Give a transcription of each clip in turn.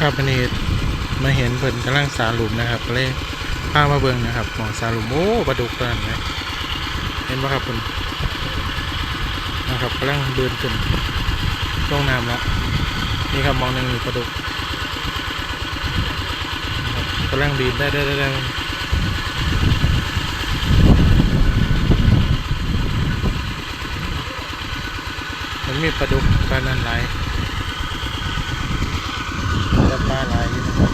ครับอันนี้มาเห็นเพิ่นกำลังสาหลุมนะครับก็เลยพามาเบิ่งนะครับหมองสาหลุมโอ้ปลาดุกตัวนั้นนะเห็นป่ะครับคุณนะครับกำลังเดินขึ้นช่วงน้ำแล้วนี่ครับมองหนึ่งปลาดุกนะครับกำลังดีนได้ได้ได้ได้มันมีปลาดุกปลานั้นหลาย จะป ลาหลายอยู่นะครับ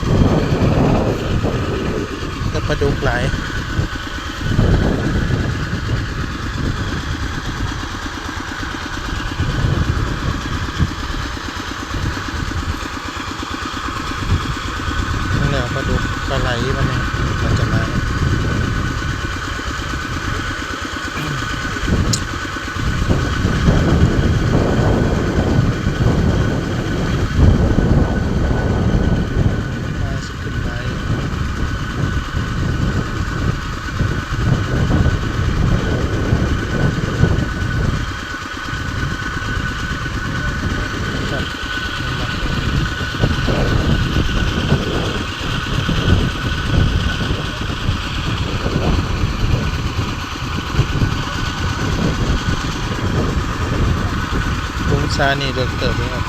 จะปลาดุกหลายนั่นแหละปลาดุกปลาไหลมันเนี่ยมันจะหลายปลาสุดขึ้นหลายครับนั่นแหละ ชานี่เดือดเติบเลยครับ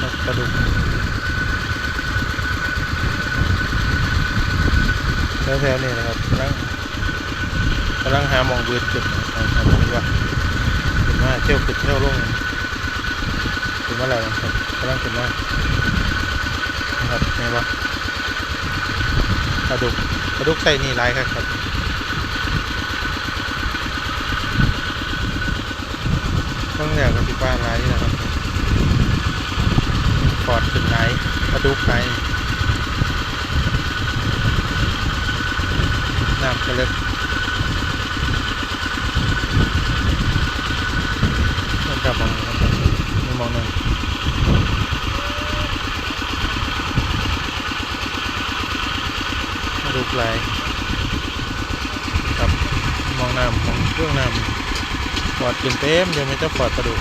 ครับกระดูกแถวๆนี่นะครับกำลังกำลังหามองเบืดจุดนะครับเห็นว่าเห็นว่าเที่ยวขึ้นเที่ยวลงถึงมาแล้วนะครับกำลังขึ้นมานะครับเห็นว่าปลาดุกปลาดุกใส่นี่หลายครับครับต้องแรกกับที่ป้าหลายนี่นะครับปอดขึ้นไหนมาดูไป น้ำกระเล็กมันกลับมองมันมองหนึ่งมาดูไหลครับมองน้ำมองเครื่องน้ำปอดขึ้นเต็มเดี๋ยวไม่ต้องปอดกระดูก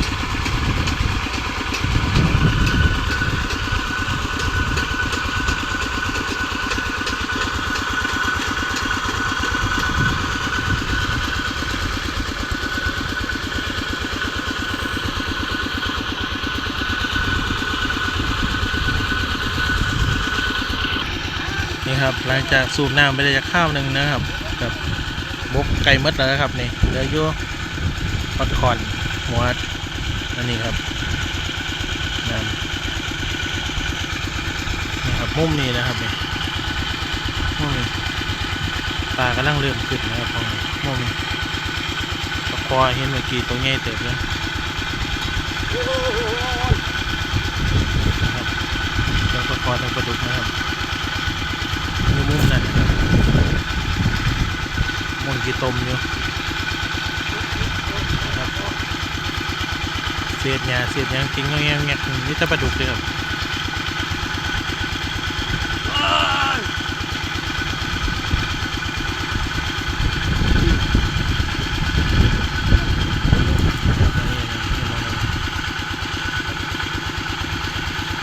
นี่ครับหลังจากสูบน้ำไปได้จากข้าวหนึ่งนะครับกับบกไก่มดแล้วครับนี่เหลืออยู่คอดคอนหัวอันนี้ครับน้ำนี่ครับมุมนี้นะครับนี่มุมนี้ปลากำลังเริ่มขึ้นนะครับตรงนี้มุมนี้ตะคอเห็นเมื่อกี้ตัวใหญ่เติบเลยนะครับแล้วตะคอตรงกระดุกนะครับ มุมนั่นนะครับมุนกี่ตมอยู่นะครับเศษหญ้าเศษหยังทิ้งเงี้ยเงี้ยนี่ตะปลาดุกเลยครับ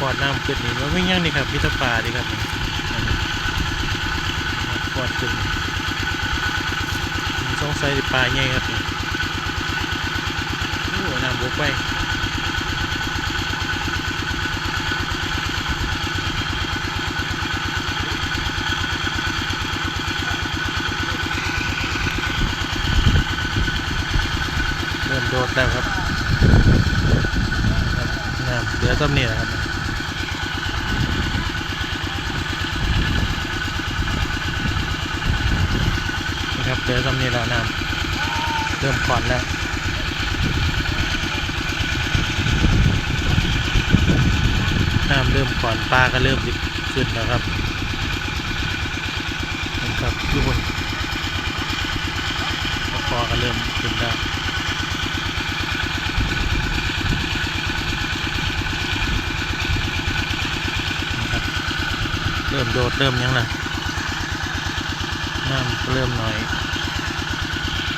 ปอดน้ำขึ้นนี่มันไม่ยั่งนี่ครับพิทปลาดีครับ อดขึ้นสงสัยปลาใหญ่ครับนี่โอ้น้ำบกไปเริ่มโดดแล้วครับน้ำเหลือต้มนี่แหละครับ เจอซ้ำนี่แล้วนะเริ่มขอนแล้วน้ำเริ่มขอนปลาก็เริ่มดิขึ้นแล้วครับนะครับทุกคนคอก็เริ่มขึ้นแล้วเริ่มโดดเริ่มยังล่ะน้ำเริ่มหน่อย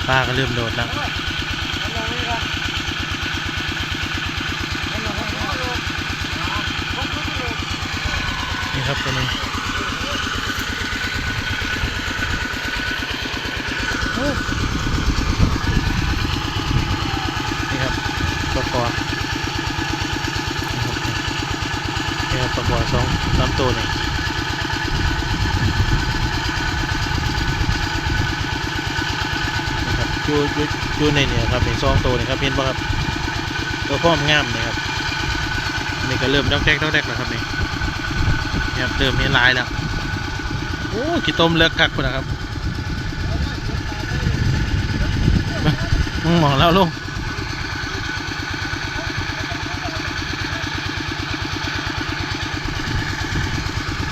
ปลาก็เริ่มโดดแล้วนี่ครับตัวนี้นี่ครับตัวกอนี่ครับตัวกอสองสามตัวนี่นี่ ครับจูจูจูในเนี่ยครับในสองโตนี่ครับเห็นป่ะครับตัวพ่อมงามนี่ครับนี่ก็เริ่มดอกแดกดอกแดกแล้วครับนี่เนี่ยเติมนี้ลายแล้วโอ้กี่ต้มเลือกคักคนนะครับมึงมองแล้วลุง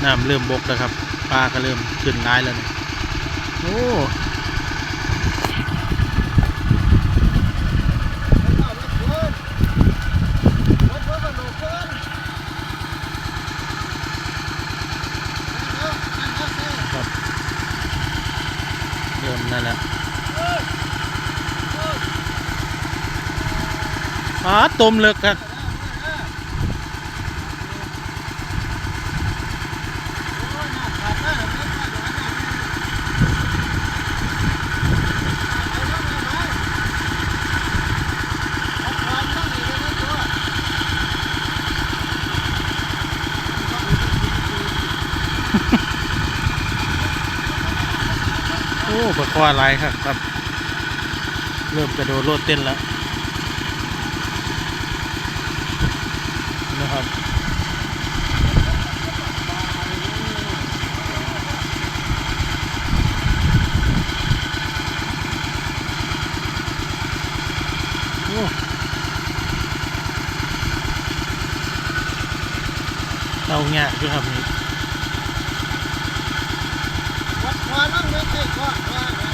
น้ำเริ่มบกแล้วครับปลาก็เริ่มขึ้นลายแล้วเนี่ยโอ้ครับเริ่มนั่นแหละปลาต้มเลือกครับ โอ้ ปลาคอลายครับครับ เริ่มจะโดนโลดเต้นแล้วนะครับโอ้เราเงี้ยด้วยครับนี่ วัดควานั่งไม่ใช่ควาควานะ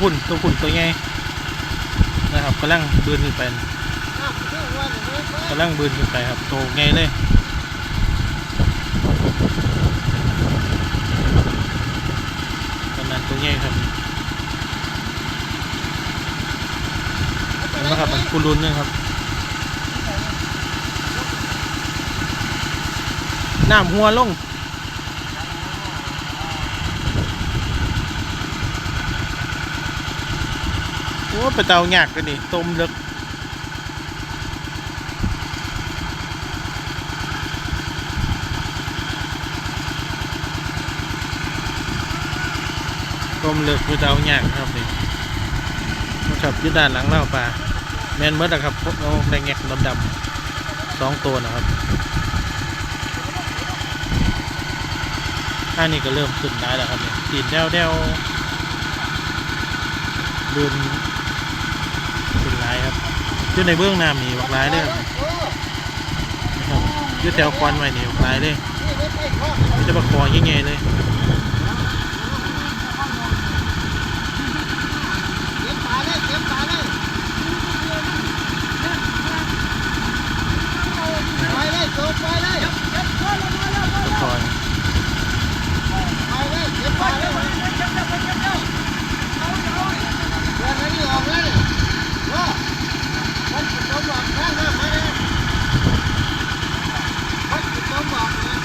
หุ่นตัวหุ่นตัวใหญ่นะครับกำลังบืนขึ้นไปกำลังบืนขึ้นไปครับโตใหญ่เลยตอนนั้นตัวใหญ่ครับนไหมครับมันกุลุนนึงครับน้ำหัวลง โอ้ไปเตาหยากกันนี่ต้มเลิกต้มเลิกไปเตาหยากครับนี่นะครับยืดด้านหลังเล่าปลาแมนเมื่อนะครับพวกเราแดงแงกดำๆสองตัวนะครับท่านี้ก็เริ่มขึ้นได้แล้วครับเนี่ยตีนแดวแดวเดินขึ้นร้ายครับ อยู่ในเบื้องน้ำนี่บักร้ายเลยครับโอ้อยู่แถวควันไว้นี่บักร้ายเลยมันจะบักคอยิ่งไงเลย เก็บปลาเลยเก็บปลาเลยไปเลยโจไปเลยเก็บปลาเลย บักคอ ไปเลยเก็บปลาเลยเก็บเก็บเก็บเก็บเก็บเดี๋ยวนี้ออกแล้วนี่ว่ามันจะต้องบอกข้างหน้าไปเลยมันจะต้องบอกนะ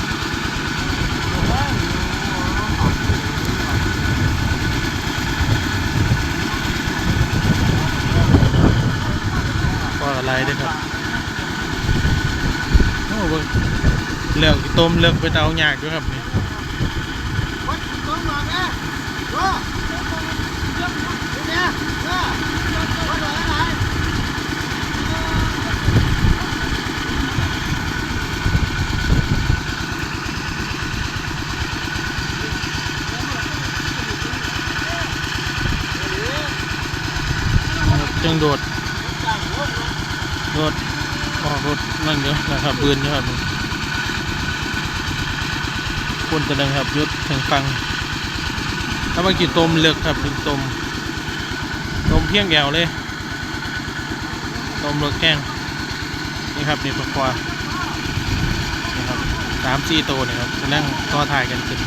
คออะไรด้วยครับโอ้เบิ่ง เลือกต้มเลือกไปเตาหยากด้วยครับนี่มันจะต้องบอกนะว่าเนี่ยว่าว่าบอกอะไรนะครับจึงโดดจ้างหัรถออกรถนั่งเยอะนะครับบืนเยอะครับ คนจะดังครับยศถึงฟังถ้ามากินต้มเลือกครับเป็นต้มต้มเพียงแกวเลยต้มเลือกแกงนี่ครับนี่ปลาควานี่ครับสามสี่ตัวนี่ครับจะนั่งต่อถ่ายกันขึ้น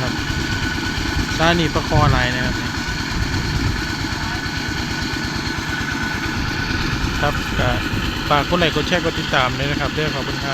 ครับซานี่ปลาคอลายนะครับครับก็ฝากกดไลค์กดแชร์กดติดตามด้วยนะครับด้วยขอบคุณครับ